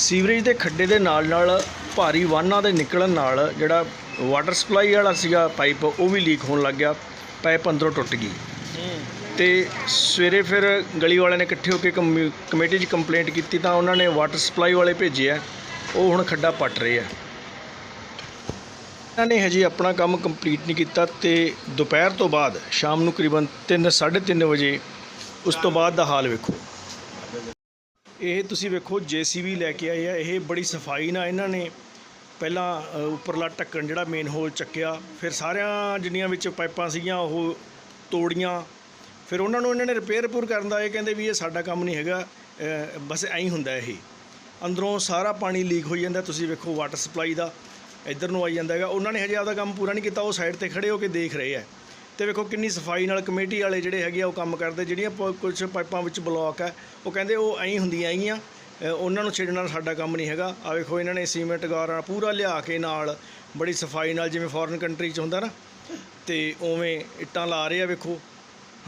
Sewerage ਦੇ ਖੱਡੇ ਦੇ ਨਾਲ ਨਾਲ ਭਾਰੀ ਵਾਹਨਾਂ ਦੇ ਨਿਕਲਣ ਨਾਲ ਜਿਹੜਾ ਵਾਟਰ ਸਪਲਾਈ ਵਾਲਾ ਸੀਗਾ ਪਾਈਪ ਉਹ ਵੀ ਲੀਕ ਹੋਣ ਲੱਗ ਗਿਆ। ਪਾਈਪ ਅੰਦਰੋਂ ਟੁੱਟ ਗਈ। ਤੇ ਸਵੇਰੇ ਫਿਰ ਗਲੀ ਵਾਲਿਆਂ ਨੇ ਇਕੱਠੇ ਹੋ ਕੇ ਕਮੇ- ਕਮੇਟੀ 'ਚ ਕੰਪਲੇਂਟ ਕੀਤੀ ਤਾਂ ਉਹਨਾਂ ਨੇ ਵਾਟਰ ਸਪਲਾਈ ਵਾਲੇ ਭੇਜਿਆ ਉਹ ਹੁਣ ਖੱਡਾ ਪੱਟ ਰਹੇ ਆ। ਇਹਨਾਂ ਨੇ ਹਜੇ ਆਪਣਾ ਕੰਮ ਕੰਪਲੀਟ ਨਹੀਂ ਕੀਤਾ ਤੇ ਦੁਪਹਿਰ ਤੋਂ ਬਾਅਦ ਸ਼ਾਮ ਨੂੰ ਕਰੀਬਨ 3:30 ਵਜੇ ਉਸ ਤੋਂ ਬਾਅਦ ਦਾ ਹਾਲ ਵੇਖੋ। ਇਹ ਤੁਸੀਂ ਵੇਖੋ, ਜੀਸੀਬੀ ਲੈ ਕੇ ਆਏ ਆ। ਇਹ ਬੜੀ ਸਫ਼ਾਈ ਨਾਲ ਇਹਨਾਂ ਨੇ ਪਹਿਲਾਂ ਉੱਪਰਲਾ ਢੱਕਣ ਜਿਹੜਾ ਮੇਨ ਹੋਲ ਚੱਕਿਆ। ਫਿਰ ਸਾਰਿਆਂ ਜਿੰਨੀਆਂ ਵਿੱਚ ਪਾਈਪਾਂ ਸੀਗੀਆਂ, ਉਹ ਤੋੜੀਆਂ। ਫਿਰ ਉਹਨਾਂ ਨੂੰ ਇਹਨਾਂ ਨੇ ਰਿਪੇਅਰ ਪੂਰ ਕਰਨ ਦਾ ਇਹ ਕਹਿੰਦੇ ਵੀ ਇਹ ਸਾਡਾ ਕੰਮ ਨਹੀਂ ਹੈਗਾ। ਬਸ ਐਂ ਹੀ ਹੁੰਦਾ ਇਹ। ਅੰਦਰੋਂ ਸਾਰਾ ਪਾਣੀ ਲੀਕ ਹੋਈ ਜਾਂਦਾ। ਤੁਸੀਂ ਵੇਖੋ ਵਾਟਰ ਸਪਲਾਈ ਦਾ ਇੱਧਰ ਨੂੰ ਆਈ ਜਾਂਦਾ ਹੈਗਾ। ਉਹਨਾਂ ਨੇ ਹਜੇ ਆਪਦਾ ਕੰਮ ਪੂਰਾ ਨਹੀਂ ਕੀਤਾ। ਉਹ ਸਾਈਡ ਤੇ ਖੜੇ ਹੋ ਕੇ ਦੇਖ ਰਹੇ ਆ। ਤੇ ਵੇਖੋ ਕਿੰਨੀ ਸਫ਼ਾਈ ਨਾਲ ਕਮੇਟੀ ਵਾਲੇ ਜਿਹੜੇ ਹੈਗੇ ਆ ਉਹ ਕੰਮ ਕਰਦੇ, ਜਿਹੜੀਆਂ ਪ- ਕੁਝ ਪਾਈਪਾਂ ਵਿੱਚ ਬਲੌਕ ਹੈ, ਉਹ ਕਹਿੰਦੇ ਉਹ ਐਂ ਹੁੰਦੀਆਂ ਆਈਆਂ ਉਹਨਾਂ ਨੂੰ ਛੇੜਨਾ ਸਾਡਾ ਕੰਮ ਨਹੀਂ ਹੈਗਾ। ਆ ਵੇਖੋ ਇਹਨਾਂ ਨੇ ਸੀਮੈਂਟ ਗਾਰਾ ਪੂਰਾ ਲਿਆ ਕੇ ਨਾਲ ਬੜੀ ਸਫ਼ਾਈ ਨਾਲ ਜਿਵੇਂ ਫੋਰਨ ਕੰਟਰੀ 'ਚ ਹੁੰਦਾ ਨਾ, ਤੇ ਉਵੇਂ ਇੱਟਾਂ ਲਾ ਰਹੇ ਆ ਵੇਖੋ।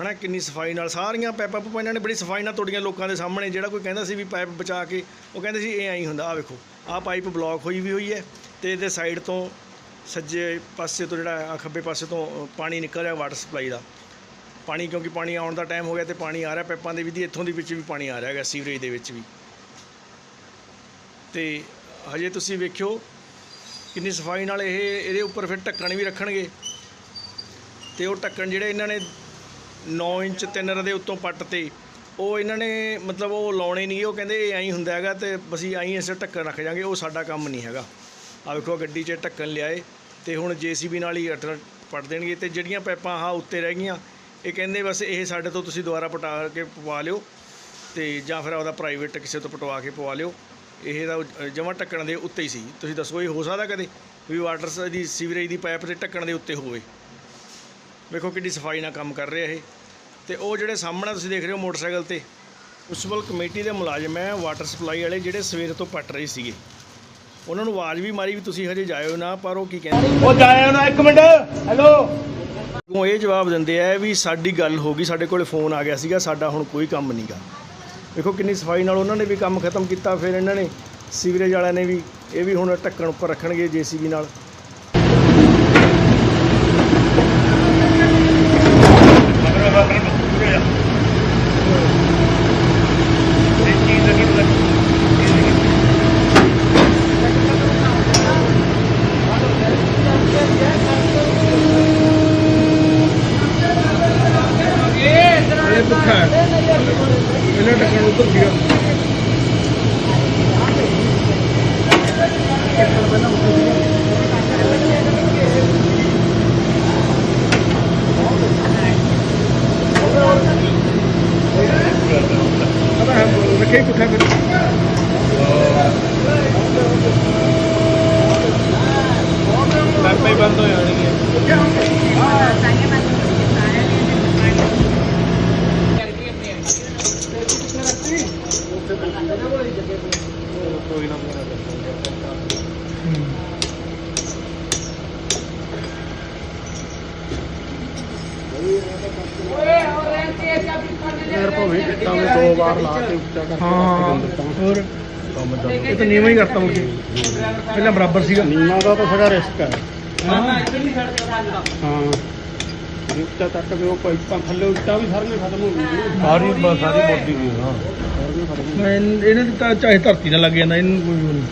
ਹਨਾ, ਕਿੰਨੀ ਸਫ਼ਾਈ ਨਾਲ ਸਾਰੀਆਂ ਪਾਈਪਾਂ ਪੂਪਾਂ ਇਹਨਾਂ ਨੇ ਬੜੀ ਸਫ਼ਾਈ ਨਾਲ ਤੋੜੀਆਂ ਲੋਕਾਂ ਦੇ ਸਾਹਮਣੇ, ਜਿਹੜਾ ਕੋਈ ਕਹਿੰਦਾ ਸੀ ਵੀ ਪਾਈਪ ਬਚਾ ਕੇ, ਉਹ ਕਹਿੰਦੇ ਸੀ ਇਹ ਐਂ ਹੀ ਹੁੰਦਾ। ਆ ਵੇਖੋ, ਆਹ ਪਾਈਪ ਬਲੌਕ ਹੋਈ ਵੀ ਹੋਈ ਹੈ ਤੇ ਇਹਦੇ ਸਾਈਡ ਤੋਂ ਸੱਜੇ ਪਾਸੇ ਤੋਂ ਜਿਹੜਾ ਖੱਬੇ ਪਾਸੇ ਤੋਂ ਪਾਣੀ ਨਿਕਲ ਰਿਹਾ ਵਾਟਰ ਸਪਲਾਈ ਦਾ। ਪਾਣੀ ਕਿਉਂਕਿ ਪਾਣੀ ਆਉਣ ਦਾ ਟਾਈਮ ਹੋ ਗਿਆ ਤੇ ਪਾਣੀ ਆ ਰਿਹਾ, ਪਾਈਪਾਂ ਦੇ ਵੀ ਦੀ ਇੱਥੋਂ ਦੇ ਵਿੱਚ ਵੀ ਪਾਣੀ ਆ ਰਿਹਾ ਹੈਗਾ, ਸੀਵਰੇਜ ਦੇ ਵਿੱਚ ਵੀ। ਤੇ ਹਜੇ ਤੁਸੀਂ ਵੇਖਿਓ ਕਿੰਨੀ ਸਫ਼ਾਈ ਨਾਲ ਇਹ, ਇਹਦੇ ਉੱਪਰ ਫਿਰ ਢੱਕਣ ਵੀ ਰੱਖਣਗੇ। ਤੇ ਉਹ ਢੱਕਣ ਜਿਹੜੇ ਇਹਨਾਂ ਨੇ 9 ਇੰਚ ਤਿੰਨ ਦੇ ਉੱਤੋਂ ਪੱਟ ਤੇ, ਉਹ ਇਹਨਾਂ ਨੇ ਮਤਲਬ ਉਹ ਲਾਉਣੇ ਨਹੀਂ ਉਹ ਕਹਿੰਦੇ ਇਹ ਐਂ ਹੀ ਹੁੰਦਾ ਹੈਗਾ ਤੇ ਅਸੀਂ ਐਂ ਹੀ ਇਸੇ ਢੱਕਣ ਰੱਖ ਜਾਾਂਗੇ, ਉਹ ਸਾਡਾ ਕੰਮ ਨਹੀਂ ਹੈਗਾ। ਆ ਵੇਖੋ ਗੱਡੀ 'ਚ ਢੱਕਣ ਲਿਆਏ ਤੇ ਹੁਣ ਜੀਸੀਬੀ ਨਾਲ ਹੀ ਅਟਰ ਪੱਟ ਦੇਣਗੇ ਤੇ ਜਿਹੜੀਆਂ ਪਾਈਪਾਂ ਆਹ ਉੱਤੇ ਰਹਿ ਗਈਆਂ, ਇਹ ਕਹਿੰਦੇ ਬਸ ਇਹ ਸਾਡੇ ਤੋਂ ਤੁਸੀਂ ਦੁਬਾਰਾ ਪਟਾ ਕੇ ਪਵਾ ਲਿਓ ਤੇ ਜਾਂ ਫਿਰ ਆਪਦਾ ਪ੍ਰਾਈਵੇਟ ਕਿਸੇ ਤੋਂ ਪਟਵਾ ਕੇ ਪਵਾ ਲਿਓ। ਇਹ ਤਾਂ ਜਮਾ ਢੱਕਣ ਦੇ ਉੱਤੇ ਹੀ ਸੀ। ਤੁਸੀਂ ਦੱਸੋ ਇਹ ਹੋ ਸਕਦਾ ਕਦੇ ਵੀ ਵਾਟਰ ਸ- ਦੀ ਸੀਵਰੇਜ ਦੀ ਪਾਈਪ ਤੇ ਢੱਕਣ ਦੇ ਉੱਤੇ ਹੋਵੇ। ਵੇਖੋ ਕਿੰਨੀ ਸਫ਼ਾਈ ਨਾਲ ਕੰਮ ਕਰ ਰਿਹਾ ਇਹ। ਤੇ ਉਹ ਜਿਹੜੇ ਸਾਹਮਣੇ ਤੁਸੀਂ ਦੇਖ ਰਹੇ ਹੋ ਮੋਟਰਸਾਈਕਲ ਤੇ ਮੁਨਸਪਲ ਕਮੇਟੀ ਦੇ ਮੁਲਾਜ਼ਮ ਹੈ ਵਾਟਰ ਸਪਲਾਈ ਵਾਲੇ ਜਿਹੜੇ ਸਵੇਰ ਤੋਂ ਪੱਟ ਰਹੇ ਸੀਗੇ। ਉਹਨਾਂ ਨੂੰ ਆਵਾਜ਼ ਵੀ ਮਾਰੀ ਵੀ ਤੁਸੀਂ ਹਜੇ ਜਾਇਓ ਨਾ ਪਰ ਉਹ ਕੀ ਕਹਿੰਦੇ? ਉਹ ਜਾਇਆ ਨਾ ਇੱਕ ਮਿੰਟ। ਹੈਲੋ ਉਹ ਇਹ ਜਵਾਬ ਦਿੰਦੇ ਆ ਵੀ ਸਾਡੀ ਗੱਲ ਹੋ ਗਈ ਸਾਡੇ ਕੋਲੇ ਫੋਨ ਆ ਗਿਆ ਸੀਗਾ ਸਾਡਾ ਹੁਣ ਕੋਈ ਕੰਮ ਨਹੀਂਗਾ ਵੇਖੋ ਕਿੰਨੀ ਸਫ਼ਾਈ ਨਾਲ ਉਹਨਾਂ ਨੇ ਵੀ ਕੰਮ ਖਤਮ ਕੀਤਾ ਫਿਰ ਇਹਨਾਂ ਨੇ ਸੀਵਰੇਜ ਵਾਲਿਆਂ ਨੇ ਵੀ ਇਹ ਵੀ ਹੁਣ ਢੱਕਣ ਉੱਪਰ ਰੱਖਣਗੇ ਜੀਸੀਬੀ ਨਾਲ ਇਹ ਪੁੱਠਾ ਹੈ ਇਹਨਾਂ ਢੱਕਣ ਉੱਪਰ ਸੀਗਾ ਪਤਾ ਹੈ ਰੱਖੇ ਹੀ ਪੁੱਠਾ ਫਿਰ ਪਾਈਪਾਂ ਹੀ ਬੰਦ ਹੋ ਜਾਣਗੀਆਂ ਯਾਰ ਭਾਵੇਂ ਕਿੱਟਾਂ ਨੂੰ ਦੋ ਵਾਰ ਲਾ ਕੇ ਉੱਚਾ ਕਰਕੇ ਹਾਂ। ਹੋਰ? ਇਹ ਤਾਂ ਨੀਵਾਂ ਹੀ ਕਰਤਾ ਮੁੜ ਕੇ। ਪਹਿਲਾਂ ਬਰਾਬਰ ਸੀਗਾ। ਨੀਮਾ ਦਾ ਤਾਂ ਸਾਡਾ ਰਿਸਕ ਹੈ। ਹਾਂ। ਹਾਂ। ਉੱਚਾ ਤੱਕ ਵੀ ਉਹ ਪਾਈਪਾਂ ਥੱਲੇ ਉੱਚਾ ਵੀ ਸਾਰੀਆਂ ਖਤਮ ਹੋ ਗਈਆਂ। ਸਾਰੀ ਬ- ਸਾਰੀ ਬੋਡੀ ਦੀ ਹਾਂ। ਸਾਰੀਆਂ ਖਤਮ ਹੋ ਮੈਂ ਇਹਨਾਂ ਦੀ ਤਾਂ ਚਾਹੇ ਧਰਤੀ ਨਾਲ ਲੱਗ ਜਾਂਦਾ ਇਹਨੂੰ ਕੋਈ ਨਹੀਂ।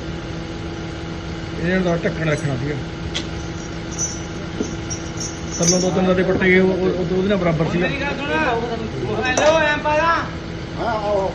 ਇਹਨਾਂ ਦਾ ਢੱਕਣ ਰੱਖਣਾ ਸੀਗਾ। ਥੱਲੋਂ ਦੋ ਤਿੰਨ ਦੇ ਪੱਟੇ ਗਏ ਉਹ ਉਹ- ਉਹਦੇ ਨਾਲ ਬਰਾਬਰ ਸੀਗਾ। ਹਾਂ ਆਓ।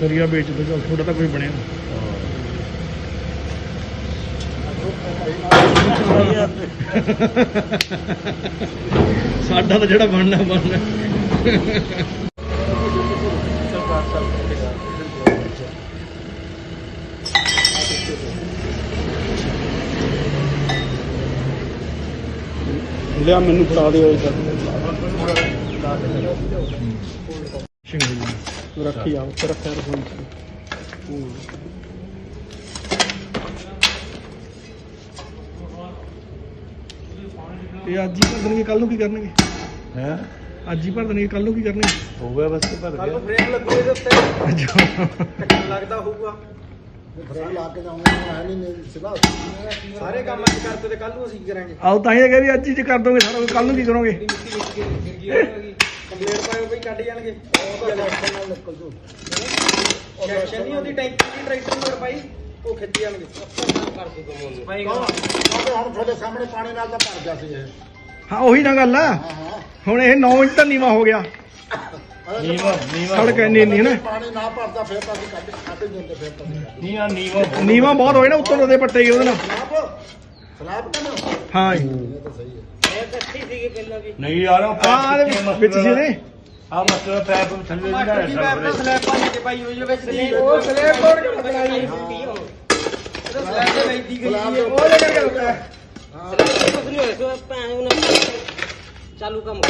ਸਰੀਆ ਵੇਚ ਦੋ ਚਲ ਤੁਹਾਡਾ ਤਾਂ ਕੋਈ ਬਣਿਆ। ਸਾਡਾ ਤਾਂ ਜਿਹੜਾ ਬਣਨਾ ਬਣਨਾ। ਲਿਆ ਮੈਨੂੰ ਫੜਾ ਦਿਓ ਸਰ ਰੱਖੀ ਆ ਉੱਤੇ ਰੱਖਿਆ ਰਸੋਈ ਚ ਇਹ ਅੱਜ ਹੀ ਭਰ ਦੇਣਗੇ ਕੱਲ ਨੂੰ ਕੀ ਕਰਨਗੇ ਹੈ ਅੱਜ ਹੀ ਭਰ ਦੇਣਗੇ ਕੱਲ ਨੂੰ ਕੀ ਕਰਨਗੇ ਹੋ ਗਿਆ ਬਸ ਭਰ ਗਿਆ ਫਰੇਮ ਲੱਗੂ ਇਹਦੇ ਉੱਤੇ ਲੱਗਦਾ ਹੋਊਗਾ ਸਾਰੇ ਕੰਮ ਅੱਜ ਕਰਦੇ ਤੇ ਕੱਲ ਨੂੰ ਅਸੀਂ ਕੀ ਕਰਾਂਗੇ ਆਓ ਤਾਂ ਹੀ ਤਾਂ ਕਹਿ ਵੀ ਅੱਜ ਹੀ ਚ ਕਰ ਦੋਗੇ ਸਾਰਾ ਕੱਲ ਨੂੰ ਕੀ ਕਰੋਗੇ ਕੰਪਲੇਂਟ ਪਾਇਓ ਬਈ ਕੱਢ ਜਾਣਗੇ। ਨਾਲ ਨਿਕਲ ਜੂ ਸੈਕਸ਼ਨ ਨਹੀਂ ਉਹਦੀ ਟੈਂਕੀ ਦੀ ਟਰੈਕਟਰ ਮਗਰ ਪਾਈ ਉਹ ਖਿੱਚ ਜਾਣਗੇ। ਕਰ ਦੂਗਾ ਮੋਨ ਭਾਈ ਕਿਉਂਕਿ ਹੁਣ ਤੁਹਾਡੇ ਸਾਹਮਣੇ ਪਾਣੀ ਨਾਲ ਤਾਂ ਭਰ ਗਿਆ ਸੀ ਇਹ। ਹਾਂ ਉਹੀ ਤਾਂ ਗੱਲ ਆ। ਹੁਣ ਇਹ 9 ਇੰਚ ਤਾਂ ਨੀਵਾ ਹੋ ਗਿਆ। ਨੀਵਾ ਨੀਵਾ ਸੜਕ ਇੰਨੀ ਨਹੀਂ ਨਾ। ਪਾਣੀ ਨਾ ਭਰਦਾ ਫਿਰ ਤਾਂ ਅਸੀਂ ਕੱਢ ਕੱਢ ਹੀ ਦਿੰਦੇ ਫਿਰ ਤਾਂ ਅਸੀਂ ਕੱਢ ਨੀਵਾ ਨੀਵਾ ਨੀਵਾ ਬਹੁਤ ਹੋਏ ਨਾ ਉੱਤੋਂ ਦੇ ਪੱਟੇ ਹੀ ਉਹਦੇ ਨਾਲ। ਸਲਾਬ ਸਲਾਬ ਤਾਂ ਨਾ। ਹਾਂ ਜੀ। ਇਹ ਤਾਂ ਸਹੀ ਹੈ। ਇਹ ਕੱਠੀ ਸੀਗੀ ਪਹਿਲਾਂ ਵੀ ਨਹੀਂ ਯਾਰ ਉਹ ਇਹਦੇ ਵਿੱਚ ਸੀ ਇਹਦੇ ਆ ਮਸਲਾ ਪੈਪ ਥੱਲੇ ਨਹੀਂ ਮਾਸਟਰ ਜੀ ਨਾ ਮੈਂ ਆਪਣਾ ਸਲੈਬ ਪਾ ਕੇ ਪਾਈ ਹੋਈ ਹੈ ਵਿੱਚ ਦੀ ਉਹ ਸਲੈਬ ਕੋਡ ਕੇ ਹੈ ਇਹਦਾ ਸਲੈਬ ਤੇ ਵੇਚਦੀ ਗਈ ਹੈ ਉਹ ਲੈ ਕੇ ਹਾਂ ਸਲੈਬ ਕੁਝ ਨਹੀਂ ਹੋਇਆ ਸੋ ਭੈਣ ਉਹਨਾਂ ਚਾਲੂ ਕੰਮ